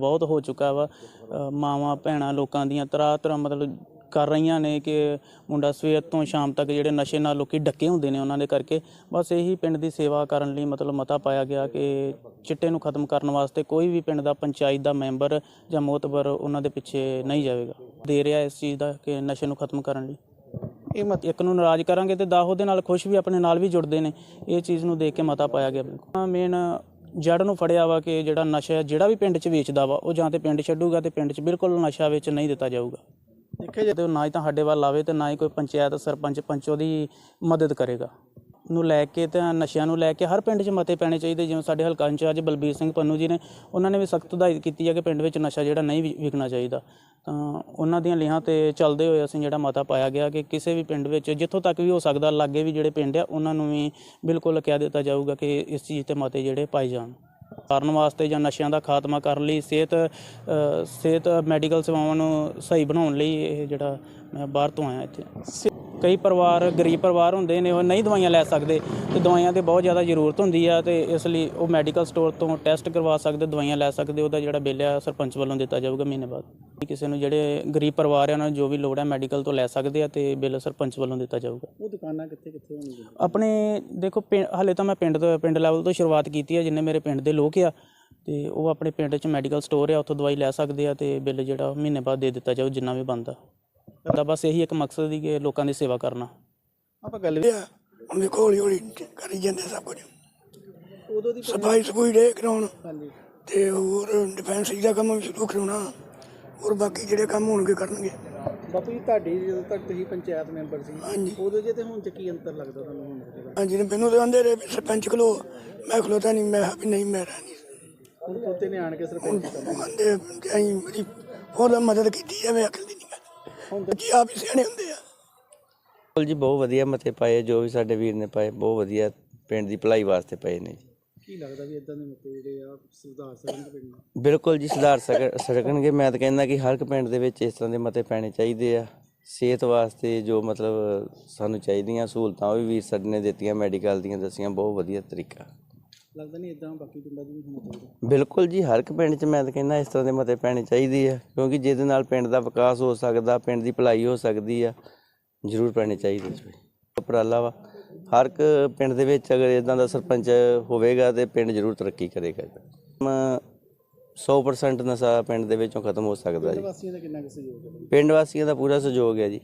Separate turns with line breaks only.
ਬਹੁਤ ਹੋ ਚੁੱਕਾ ਵਾ। ਅ, ਮਾਵਾਂ ਭੈਣਾਂ ਲੋਕਾਂ ਦੀਆਂ ਤਰ੍ਹਾਂ ਤਰ੍ਹਾਂ ਮਤਲਬ ਕਰ ਰਹੀਆਂ ਨੇ ਕਿ ਮੁੰਡਾ ਸਵੇਰ ਤੋਂ ਸ਼ਾਮ ਤੱਕ ਜਿਹੜੇ ਨਸ਼ੇ ਨਾਲ ਲੋਕੀ ਡੱਕੇ ਹੁੰਦੇ ਨੇ ਉਹਨਾਂ ਦੇ ਕਰਕੇ ਬਸ ਇਹੀ ਪਿੰਡ ਦੀ ਸੇਵਾ ਕਰਨ ਲਈ ਮਤਲਬ ਮਤਾ ਪਾਇਆ ਗਿਆ ਕਿ ਚਿੱਟੇ ਨੂੰ ਖਤਮ ਕਰਨ ਵਾਸਤੇ ਕੋਈ ਵੀ ਪਿੰਡ ਦਾ ਪੰਚਾਇਤ ਦਾ ਮੈਂਬਰ ਜਾਂ ਮੋਤਬਰ ਉਹਨਾਂ ਦੇ ਪਿੱਛੇ ਨਹੀਂ ਜਾਵੇਗਾ। ਦੇ ਰਿਹਾ ਇਸ ਚੀਜ਼ ਦਾ ਕਿ ਨਸ਼ੇ ਨੂੰ ਖਤਮ ਕਰਨ ਲਈ। ਇਹ ਮਤ ਇੱਕ ਨੂੰ ਨਾਰਾਜ਼ ਕਰਾਂਗੇ ਤੇ 10 ਉਹਦੇ ਨਾਲ ਖੁਸ਼ ਵੀ ਆਪਣੇ ਨਾਲ ਵੀ ਜੁੜਦੇ ਨੇ। ਇਹ ਚੀਜ਼ ਨੂੰ ਦੇਖ ਕੇ ਮਤਾ ਪਾਇਆ ਗਿਆ ਬਿਲਕੁਲ। ਮੇਨ ਜੜ ਨੂੰ ਫੜਿਆ ਵਾ ਕਿ ਜਿਹੜਾ ਨਸ਼ਾ ਜਿਹੜਾ ਵੀ ਪਿੰਡ 'ਚ ਵੇਚਦਾ ਵਾ, ਉਹ ਜਾਂ ਤੇ ਪਿੰਡ ਛੱਡੂਗਾ ਤੇ ਪਿੰਡ 'ਚ ਬਿਲਕੁਲ ਨਸ਼ਾ ਵਿੱਚ ਨਹੀਂ ਦਿੱਤਾ ਜਾਊਗਾ। ਦੇਖਿਆ ਜੇ ਨਾ ਹੀ ਤਾਂ ਸਾਡੇ ਵੱਲ ਆਵੇ ਤੇ ਨਾ ਹੀ ਕੋਈ ਪੰਚਾਇਤ, ਸਰਪੰਚ ਪੰਚ ਉਹਦੀ ਮਦਦ ਕਰੇਗਾ। ਨੂੰ ਲੈ ਕੇ ਤੇ ਨਸ਼ਿਆਂ ਨੂੰ ਲੈ ਕੇ ਹਰ ਪਿੰਡ 'ਚ ਮਤੇ ਪੈਣੇ ਚਾਹੀਦੇ। ਜਿਵੇਂ ਸਾਡੇ ਹਲਕਾ ਇੰਚਾਰਜ ਬਲਬੀਰ ਸਿੰਘ ਪੰਨੂ ਜੀ ਨੇ, ਉਹਨਾਂ ਨੇ ਵੀ ਸਖਤ ਹਦਾਇਤ ਕੀਤੀ ਹੈ ਕਿ ਪਿੰਡ ਵਿੱਚ ਨਸ਼ਾ ਜਿਹੜਾ ਨਹੀਂ ਵਿ- ਵਿਕਣਾ ਚਾਹੀਦਾ। ਤਾਂ ਉਹਨਾਂ ਦੀਆਂ ਲਿਹਾਂ ਤੇ ਚੱਲਦੇ ਹੋਏ ਅਸੀਂ ਜਿਹੜਾ ਮਤਾ ਪਾਇਆ ਗਿਆ ਕਿ ਕਿਸੇ ਵੀ ਪਿੰਡ ਵਿੱਚ ਜਿੱਥੋਂ ਤੱਕ ਵੀ ਹੋ ਸਕਦਾ ਲਾਗੇ ਵੀ ਜਿਹੜੇ ਪਿੰਡ ਆ, ਉਹਨਾਂ ਨੂੰ ਵੀ ਬਿਲਕੁਲ ਕਹਿ ਦਿੱਤਾ ਜਾਊਗਾ ਕਿ ਇਸ ਚੀਜ਼ ਤੇ ਮਤੇ ਜਿਹੜੇ ਪਾਏ ਜਾਣ। ਕਰਨ ਵਾਸਤੇ ਜਾਂ ਨਸ਼ਿਆਂ ਦਾ ਖਾਤਮਾ ਕਰਨ ਲਈ, ਸਿਹਤ ਸਿਹਤ ਮੈਡੀਕਲ ਸੇਵਾਵਾਂ ਨੂੰ ਸਹੀ ਬਣਾਉਣ ਲਈ ਇਹ ਜਿਹੜਾ ਮੈਂ ਬਾਹਰ ਤੋਂ ਆਇਆ ਇੱਥੇ। ਕਈ ਪਰਿਵਾਰ ਗਰੀਬ ਪਰਿਵਾਰ ਹੁੰਦੇ ਨੇ ਉਹ ਨਹੀਂ ਦਵਾਈਆਂ ਲੈ ਸਕਦੇ ਤੇ ਦਵਾਈਆਂ ਦੀ ਬਹੁਤ ਜ਼ਿਆਦਾ ਜ਼ਰੂਰਤ ਹੁੰਦੀ ਆ ਤੇ ਇਸ ਲਈ ਉਹ ਮੈਡੀਕਲ ਸਟੋਰ ਤੋਂ ਟੈਸਟ ਕਰਵਾ ਸਕਦੇ ਦਵਾਈਆਂ ਲੈ ਸਕਦੇ ਉਹਦਾ ਜਿਹੜਾ ਬਿੱਲ ਆ ਸਰਪੰਚ ਵੱਲੋਂ ਦਿੱਤਾ ਜਾਊਗਾ ਮਹੀਨੇ ਬਾਅਦ। ਕਿਸੇ ਨੂੰ ਜਿਹੜੇ ਗਰੀਬ ਪਰਿਵਾਰ ਆ ਉਹਨਾਂ ਨੂੰ ਜੋ ਵੀ ਲੋੜ ਹੈ ਮੈਡੀਕਲ ਤੋਂ ਲੈ ਸਕਦੇ ਆ ਤੇ ਬਿੱਲ ਸਰਪੰਚ ਵੱਲੋਂ ਦਿੱਤਾ ਜਾਊਗਾ।
ਉਹ ਦੁਕਾਨਾਂ ਕਿੱਥੇ ਕਿੱਥੇ ਹੋਣਗੀਆਂ?
ਆਪਣੇ ਦੇਖੋ ਹਾਲੇ ਤਾਂ ਮੈਂ ਪਿੰਡ ਤੋਂ ਪਿੰਡ ਲੈਵਲ ਤੋਂ ਸ਼ੁਰੂਆਤ ਕੀਤੀ ਹੈ ਜਿੰਨੇ ਮੇਰੇ ਪਿੰਡ ਦੇ ਲੋਕ ਆ ਤੇ ਉਹ ਆਪਣੇ ਪਿੰਡ 'ਚ ਮੈਡੀਕਲ ਸਟੋਰ ਆ ਉੱਥੋਂ ਦਵਾਈ ਲੈ ਸਕਦੇ ਆ ਤੇ ਬਿੱਲ ਜਿਹੜਾ ਮਹੀਨੇ ਬਾਅਦ ਦੇ ਦਿੱਤਾ ਜਾਊ ਜਿੰਨਾ ਵੀ ਬਣਦਾ। ਤਾਂ ਬਸ ਇਹੀ ਇੱਕ ਮਕਸਦ ਦੀ ਕਿ ਲੋਕਾਂ ਦੀ ਸੇਵਾ ਕਰਨਾ।
ਆਪਾਂ ਗੱਲ
ਆ ਹੁਣ ਵੇਖੋ ਹੌਲੀ ਹੌਲੀ ਕਰੀ ਜਾਂਦੇ ਸਭ ਕੁਝ।
ਉਦੋਂ ਦੀ
ਸਫ਼ਾਈ ਸਫੂਈ ਦੇ ਕਰਾਉਣ।
ਹਾਂਜੀ।
ਤੇ ਹੋਰ ਡਿਫੈਂਸ ਦਾ ਕੰਮ ਵੀ ਸ਼ੁਰੂ ਕਰਾਉਣਾ। ਹੋਰ ਬਾਕੀ ਜਿਹੜੇ ਕੰਮ ਹੋਣਗੇ ਕਰਨਗੇ।
ਬਾਪੂ ਜੀ ਤੁਹਾਡੀ ਜਦੋਂ ਤੱਕ ਤੁਸੀਂ ਪੰਚਾਇਤ ਮੈਂਬਰ ਸੀ
ਹਾਂਜੀ।
ਉਦੋਂ ਜੇ ਤੇ ਹੁਣ ਚ ਕੀ ਅੰਤਰ ਲੱਗਦਾ ਤੁਹਾਨੂੰ ਹੁਣ
ਹਾਂਜੀ ਨੇ ਮੈਨੂੰ ਤੇ ਆਂਦੇ ਰਹੇ ਵੀ ਸਰਪੰਚ ਖਲੋ। ਮੈਂ ਖਲੋਤਾ ਨਹੀਂ ਮੈਂ ਵੀ ਨਹੀਂ ਮੈਂ ਰਹਿਣੀ
ਹੁਣ ਪੋਤੇ ਨੇ ਆਣ ਕੇ ਸਰਪੰਚ ਕੀਤਾ
ਆਂਦੇ ਕਿ ਅਸੀਂ ਮੇਰੀ ਹੋਰ ਮਦਦ ਕੀਤੀ ਜਾਵੇ ਅਕਲ ਦੀ ਜੀ ਆਪ ਹੀ ਸਿਆਣੇ ਹੁੰਦੇ ਆ।
ਬਿਲਕੁਲ ਜੀ ਬਹੁਤ ਵਧੀਆ ਮਤੇ ਪਾਏ ਜੋ ਵੀ ਸਾਡੇ ਵੀਰ ਨੇ ਪਾਏ ਬਹੁਤ ਵਧੀਆ ਪਿੰਡ ਦੀ ਭਲਾਈ ਵਾਸਤੇ ਪਏ ਨੇ। ਜੀ
ਕੀ ਲੱਗਦਾ ਵੀ ਇਦਾਂ ਦੇ ਮਤੇ ਜਿਹੜੇ ਆ ਸੁਧਾਰ ਸਕਣ ਪਿੰਡ ਨੂੰ?
ਬਿਲਕੁਲ ਜੀ ਸੁਧਾਰ ਸਕ- ਸਕਣਗੇ ਮੈਂ ਤਾਂ ਕਹਿੰਦਾ ਕਿ ਹਰ ਇੱਕ ਪਿੰਡ ਦੇ ਵਿੱਚ ਇਸ ਤਰ੍ਹਾਂ ਦੇ ਮਤੇ ਪੈਣੇ ਚਾਹੀਦੇ ਆ। ਸਿਹਤ ਵਾਸਤੇ ਜੋ ਮਤਲਬ ਸਾਨੂੰ ਚਾਹੀਦੀਆਂ ਸਹੂਲਤਾਂ ਉਹ ਵੀ ਵੀਰ ਸਾਡੇ ਨੇ ਦਿੱਤੀਆਂ ਮੈਡੀਕਲ ਦੀਆਂ ਦੱਸੀਆਂ ਬਹੁਤ ਵਧੀਆ ਤਰੀਕਾ। ਬਿਲਕੁਲ ਜੀ ਹਰ ਇੱਕ ਪਿੰਡ 'ਚ ਮੈਂ ਤਾਂ ਕਹਿੰਦਾ ਇਸ ਤਰ੍ਹਾਂ ਦੇ ਮਤੇ ਪੈਣੇ ਚਾਹੀਦੇ ਆ ਕਿਉਂਕਿ ਜਿਹਦੇ ਨਾਲ ਪਿੰਡ ਦਾ ਵਿਕਾਸ ਹੋ ਸਕਦਾ ਪਿੰਡ ਦੀ ਭਲਾਈ ਹੋ ਸਕਦੀ ਆ ਜ਼ਰੂਰ ਪੈਣੇ ਚਾਹੀਦੇ ਜੀ ਉਪਰਾਲਾ ਵਾ ਹਰ ਇੱਕ ਪਿੰਡ ਦੇ ਵਿੱਚ ਅਗਰ ਇਦਾਂ ਦਾ ਸਰਪੰਚ ਹੋਵੇਗਾ ਤੇ ਪਿੰਡ ਜ਼ਰੂਰ ਤਰੱਕੀ ਕਰੇਗਾ। ਮੈਂ 100% ਨਸ਼ਾ ਪਿੰਡ ਦੇ ਵਿੱਚੋਂ ਖਤਮ ਹੋ ਸਕਦਾ ਜੀ। ਪਿੰਡ ਵਾਸੀਆਂ ਦਾ ਪੂਰਾ ਸਹਿਯੋਗ ਹੈ ਜੀ।